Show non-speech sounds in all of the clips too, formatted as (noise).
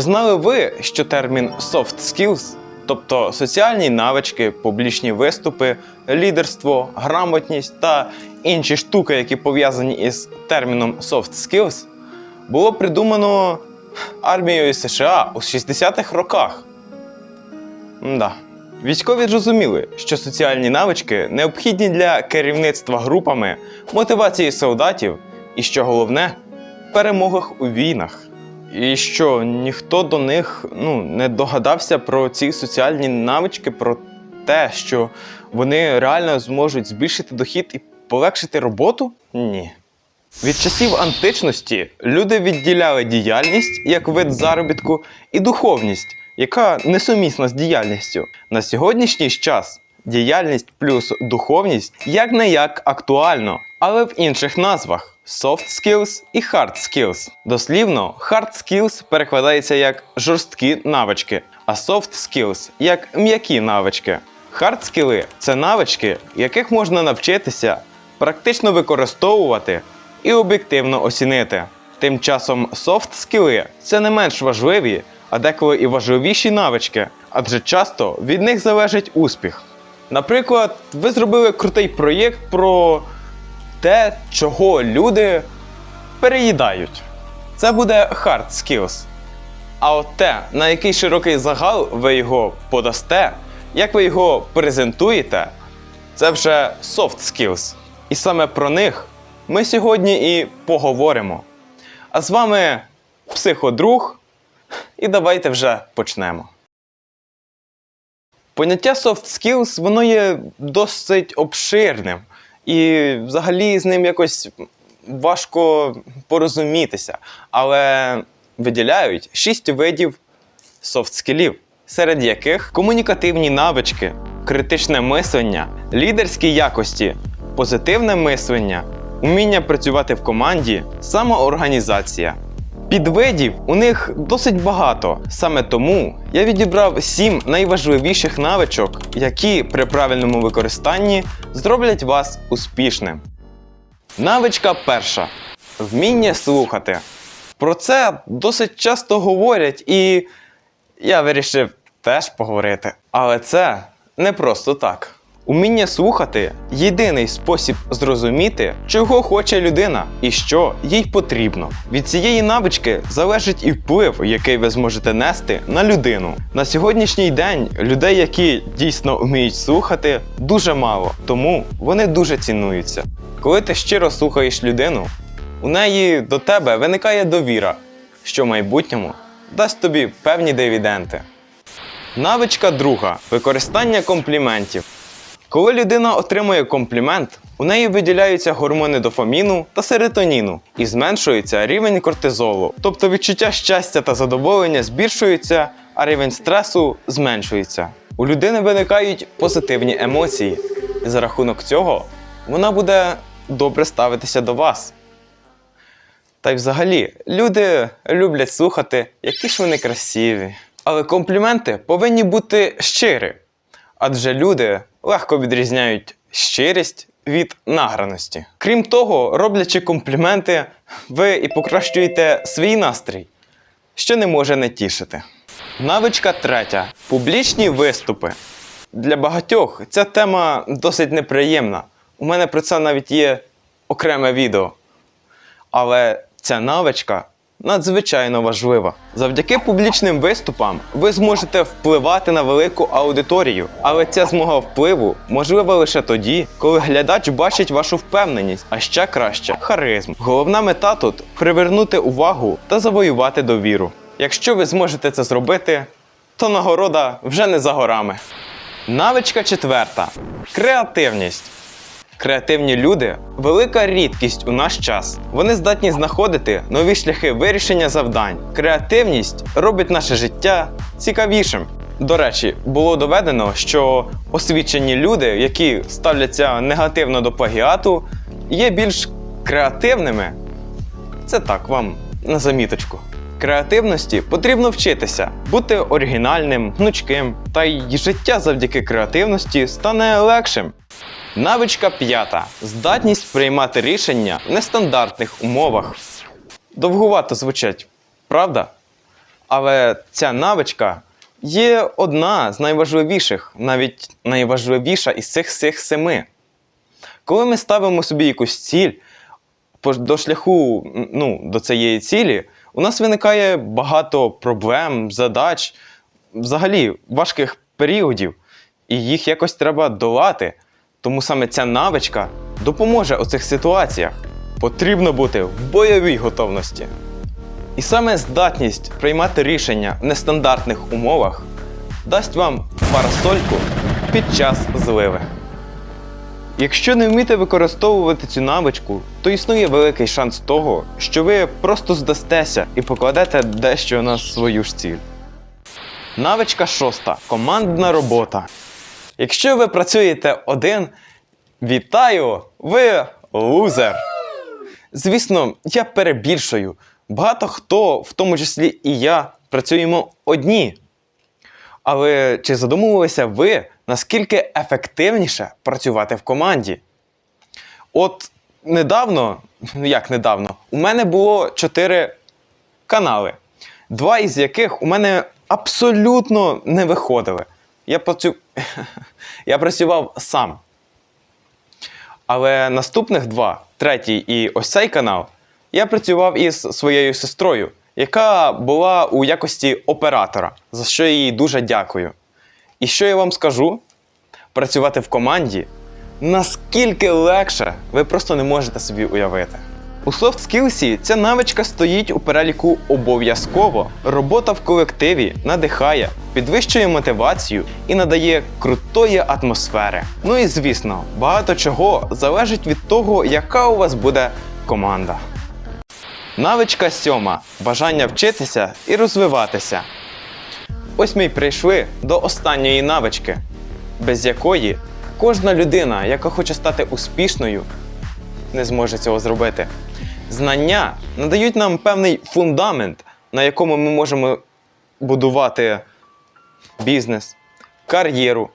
Знали ви, що термін soft skills, тобто соціальні навички, публічні виступи, лідерство, грамотність та інші штуки, які пов'язані із терміном soft skills, було придумано армією США у 60-х роках. Да. Військові зрозуміли, що соціальні навички необхідні для керівництва групами, мотивації солдатів і, що головне, перемогах у війнах. І що ніхто до них ну, не догадався про ці соціальні навички, про те, що вони реально зможуть збільшити дохід і полегшити роботу? Ні. Від часів античності люди відділяли діяльність як вид заробітку і духовність, яка несумісна з діяльністю. На сьогоднішній час діяльність плюс духовність як не як актуально, але в інших назвах soft skills і hard skills. Дослівно, hard skills перекладається як жорсткі навички, а soft skills як м'які навички. Hard скіли це навички, яких можна навчитися, практично використовувати і об'єктивно оцінити. Тим часом софт скіли це не менш важливі, а деколи і важливіші навички, адже часто від них залежить успіх. Наприклад, ви зробили крутий проєкт про те, чого люди переїдають. Це буде hard skills. А от те, на який широкий загал ви його подасте, як ви його презентуєте, це вже soft skills. І саме про них ми сьогодні і поговоримо. А з вами психодруг, і давайте вже почнемо. Поняття soft skills воно є досить обширним, і взагалі з ним якось важко порозумітися. Але виділяють шість видів софт скілів, серед яких комунікативні навички, критичне мислення, лідерські якості, позитивне мислення, уміння працювати в команді, самоорганізація. Підвидів у них досить багато. Саме тому я відібрав сім найважливіших навичок, які при правильному використанні зроблять вас успішним. Навичка перша вміння слухати. Про це досить часто говорять, і я вирішив теж поговорити. Але це не просто так. Уміння слухати єдиний спосіб зрозуміти, чого хоче людина і що їй потрібно. Від цієї навички залежить і вплив, який ви зможете нести на людину. На сьогоднішній день людей, які дійсно вміють слухати, дуже мало, тому вони дуже цінуються. Коли ти щиро слухаєш людину, у неї до тебе виникає довіра, що в майбутньому дасть тобі певні дивіденти. Навичка друга використання компліментів. Коли людина отримує комплімент, у неї виділяються гормони дофаміну та серотоніну і зменшується рівень кортизолу, тобто відчуття щастя та задоволення збільшується, а рівень стресу зменшується. У людини виникають позитивні емоції, і за рахунок цього вона буде добре ставитися до вас. Та й взагалі, люди люблять слухати, які ж вони красиві. Але компліменти повинні бути щирі, адже люди легко відрізняють щирість від награності. Крім того, роблячи компліменти, ви і покращуєте свій настрій, що не може не тішити. Навичка третя публічні виступи. Для багатьох ця тема досить неприємна. У мене про це навіть є окреме відео. Але ця навичка надзвичайно важлива. Завдяки публічним виступам ви зможете впливати на велику аудиторію, але ця змога впливу можлива лише тоді, коли глядач бачить вашу впевненість, а ще краще харизм. Головна мета тут привернути увагу та завоювати довіру. Якщо ви зможете це зробити, то нагорода вже не за горами. Навичка четверта креативність. Креативні люди велика рідкість у наш час. Вони здатні знаходити нові шляхи вирішення завдань. Креативність робить наше життя цікавішим. До речі, було доведено, що освічені люди, які ставляться негативно до плагіату, є більш креативними. Це так вам на заміточку. Креативності потрібно вчитися, бути оригінальним, гнучким, та й життя завдяки креативності стане легшим. Навичка п'ята. Здатність приймати рішення в нестандартних умовах. Довгувато звучать, правда? Але ця навичка є одна з найважливіших, навіть найважливіша із цих всіх семи. Коли ми ставимо собі якусь ціль, до шляху ну, до цієї цілі, у нас виникає багато проблем, задач, взагалі важких періодів, і їх якось треба долати. Тому саме ця навичка допоможе у цих ситуаціях. Потрібно бути в бойовій готовності. І саме здатність приймати рішення в нестандартних умовах дасть вам парасольку під час зливи. Якщо не вмієте використовувати цю навичку, то існує великий шанс того, що ви просто здастеся і покладете дещо на свою ж ціль. Навичка шоста командна робота. Якщо ви працюєте один, вітаю! Ви лузер! Звісно, я перебільшую. Багато хто, в тому числі і я, працюємо одні. Але чи задумувалися ви, наскільки ефективніше працювати в команді? От недавно, ну як недавно, у мене було чотири канали, два із яких у мене абсолютно не виходили. Я, працю... (laughs) я працював сам. Але наступних два, третій і ось цей канал, я працював із своєю сестрою, яка була у якості оператора, за що я їй дуже дякую. І що я вам скажу? Працювати в команді наскільки легше, ви просто не можете собі уявити. У soft skills ця навичка стоїть у переліку обов'язково. Робота в колективі надихає, підвищує мотивацію і надає крутої атмосфери. Ну і звісно, багато чого залежить від того, яка у вас буде команда. Навичка сьома бажання вчитися і розвиватися. Ось ми й прийшли до останньої навички, без якої кожна людина, яка хоче стати успішною, не зможе цього зробити. Знання надають нам певний фундамент, на якому ми можемо будувати бізнес, кар'єру,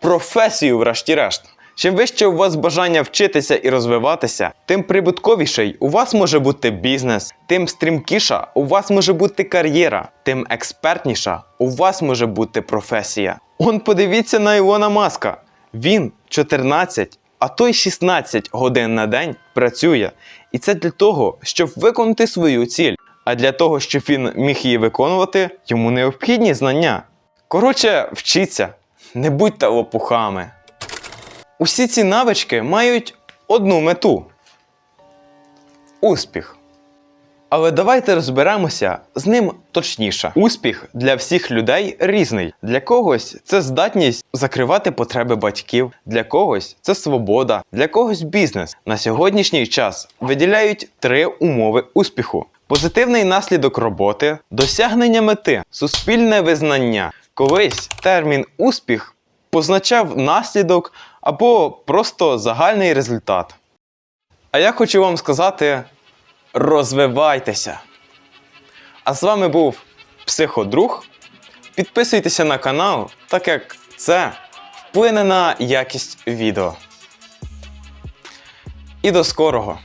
професію, врешті-решт. Чим вище у вас бажання вчитися і розвиватися, тим прибутковіший у вас може бути бізнес, тим стрімкіша у вас може бути кар'єра, тим експертніша у вас може бути професія. Он подивіться на Ілона Маска. Він 14, а то й 16 годин на день працює. І це для того, щоб виконати свою ціль. А для того, щоб він міг її виконувати, йому необхідні знання. Коротше, вчіться, не будьте лопухами. Усі ці навички мають одну мету успіх. Але давайте розберемося з ним точніше. Успіх для всіх людей різний. Для когось це здатність закривати потреби батьків, для когось це свобода, для когось бізнес. На сьогоднішній час виділяють три умови успіху: позитивний наслідок роботи, досягнення мети, суспільне визнання. Колись термін успіх позначав наслідок або просто загальний результат. А я хочу вам сказати: розвивайтеся! А з вами був психодруг. Підписуйтеся на канал, так як це вплине на якість відео. І до скорого!